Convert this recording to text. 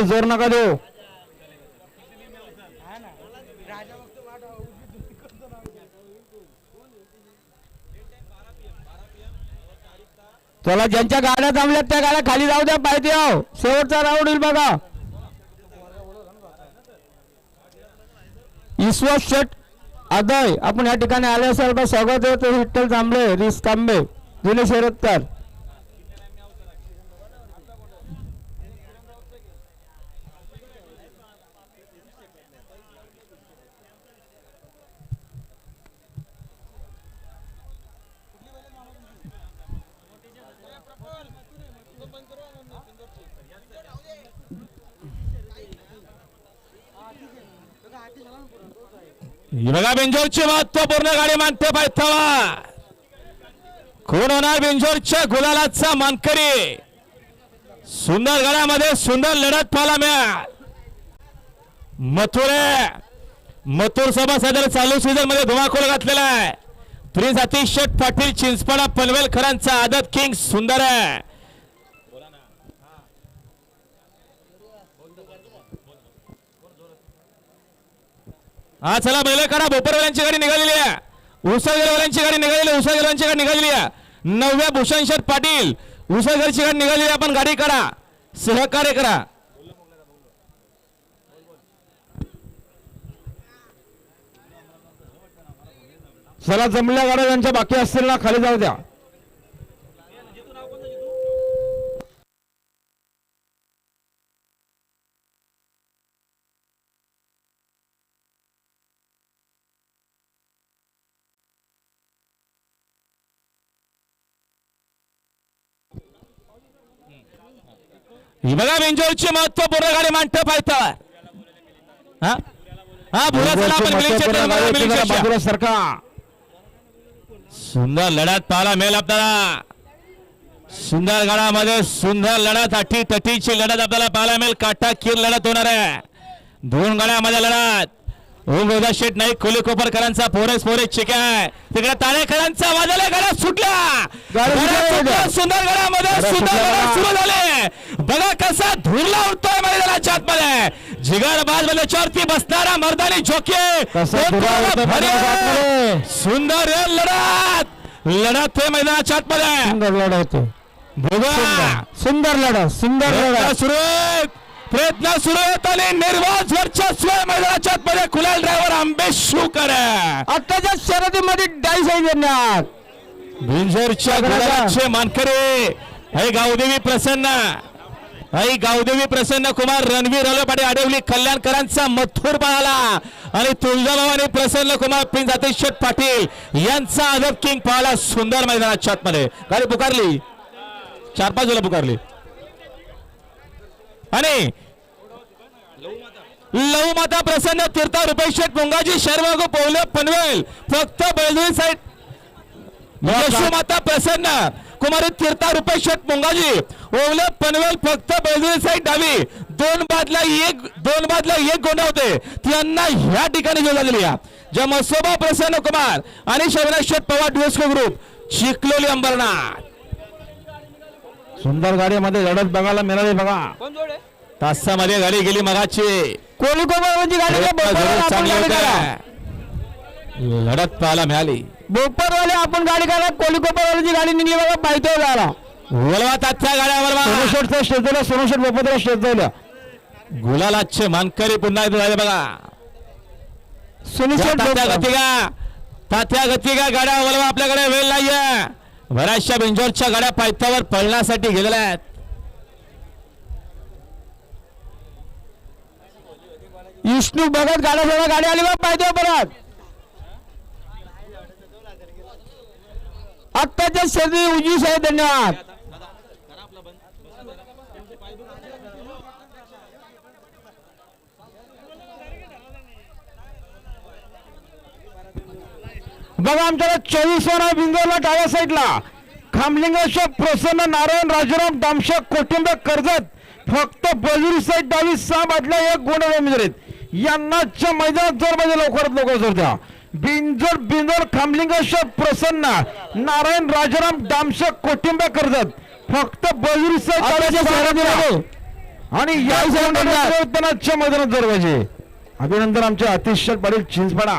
जोर नका देऊ. चला ज्यांच्या गाड्या थांबल्यात त्या गाड्या खाली जाऊ द्या पाहिजे आहो शेवटचा राऊंड येईल बघा. ईश्वर शेट अदय आपण या ठिकाणी आले असाल तर स्वागत आहे. विठ्ठल तांबळे रिस तांबे जुने शरदकर बघा बिंजोरची महत्त्वपूर्ण गाडी मानते पायथावा. कोण होणार बिंजोरच्या गुलालाचा मानकरी? सुंदर गाड्यामध्ये सुंदर लढत पाहायला मिळाल. मथुरे मथुर सभा सदर चालू सीझनमध्ये धुमाकूळ घातलेला आहे. प्रिन्स अतिशय शेठ पाटील चिंचपाडा पनवेलकरांचा आदत किंग सुंदर आहे. हा चला बैल करा बोपरवाल्यांची गाडी निघालेली आहे. उसळगरवाल्यांची गाडी निघालेली आहे. उसळगरवाल्यांची गाडी निघालेली आहे. नवव्या भूषण शेठ पाटील उसळगरची गाडी निघालेली आहे. आपण गाडी करा सहकार्य करा. चला जमल्या गाड्या ज्यांच्या बाकी असतील ना खाली जाऊ द्या. ही बघा बेंजोरची महत्त्वपूर्ण गाडी मांडतं हा? हा चला आपण बघा. बाजूला सरका. सुंदर लढत पाहायला मिळेल आपल्याला. सुंदर गडामध्ये सुंदर लढत अटी तटीची लढत आपल्याला पाहायला मिळेल. काटा किर लढत होणार आहे. दोन गड्यामध्ये लढत. ओम रोजा शेठ नाईक कोली कोपरकरांचा पोरेस पोरेस चिक आहे. तिकडे ताळेकरांचा वाजला गडा सुटला. सुंदर. गडा सुरू झाले बघा कसा धुरला उडतोय मैदानाच्या आतमध्ये. जिगरबाजमध्ये चौथी बसणारा मर्दानी झोके. मैदानाच्या सुंदर लढत. लढत आहे मैदानाच्या आतमध्ये. सुंदर लढा होते. बघा. सुंदर. लढा सुंदर प्रयत्न लढा सुरू प्रयत्न सुरू आहेत आणि निर्वाज वर्चस्व मैदानाच्या आतमध्ये. कुलाल ड्रायव्हर आंबेश शुकर आहे. आत्ताच्या शर्यतीमध्ये डाईस आहे मानकरे. हे गावदेवी प्रसन्न। आई गावदेवी प्रसन्न कुमार रणवीर पाटील आडवली कल्याणकरांचा मथुर पाहाला आणि तुळजाभवानी प्रसन्न कुमार प्रिन्स अतिश पाटील यांचा आदत किंग पाहाला सुंदर मैदानाच्या आतमध्ये गाडी पुकारली. चार पाच वेळा पुकारली. आणि लव माता प्रसन्न तीर्था रुपेश शेठ मुंगाजी शर्मा पोवले पनवेल फक्त बैलवी साईड. माता प्रसन्न. कुमारी तीर्था रुपेश शेठ मुंगाजी ओवले पनवेल फक्त बैलवी साईड डावी. दोन बादला एक दोन बादला एक गोंडा होते. त्यांना ह्या ठिकाणी जो झालेली आहे. ज्या मसोबा प्रसन्न कुमार आणि शिवराज शेठ पवार डुएस्को ग्रुप चिखलोली अंबरनाथ. सुंदर गाडीमध्ये लढत बघायला मिळाली बघा. तासामध्ये गाडी गेली मगाची. गाडी बोपरवाले आपण चांगले गाडी. लढत पाहायला मिळाली. बोपरवाले आपण गाडी करा कोली कोपरवाल्याची गाडी निघली बघा पाहिजे जायला. वळवा तात्या गाड्या वळवा सोनोशेटचा शेजवल्या सोनोशेट बोपतला गुलालाचे मानकरी पुन्हा झाले बघा. सोनोशेट तात्या बोपत. गतिका. तात्या गतिका गाड्या वळवा आपल्याकडे वेळ नाहीये. बऱ्याचशा बिंजोरच्या गाड्या पायथ्यावर पळण्यासाठी गेलेल्या आहेत. विष्णू भगत गाड्या गाडी आली बघा पाहिजे परत. आत्ताच्या शेती उजी साहेब धन्यवाद. बघा आमच्याकडे चोवीस वर बिंदोला डाव्या साईडला. खामलिंगेश्वर प्रसन्न नारायण राजाराम दामशा कोटिंब कर्जत फक्त बजुरी साईड डावी सहा बाटल्या एक गुण आहेत यांनाच्या मैदानात जर म्हणजे लवकरात लवकर जोर द्या. बिंजोर बिंदोर खामलिंगेश्वर प्रसन्न. नारायण राजाराम दामशा कोटिंब कर्जत फक्त बजुरी साईड आणि या मैदानात दरवाजे. अभिनंदन आमचे अतिशय पाटील चिंचपाडा.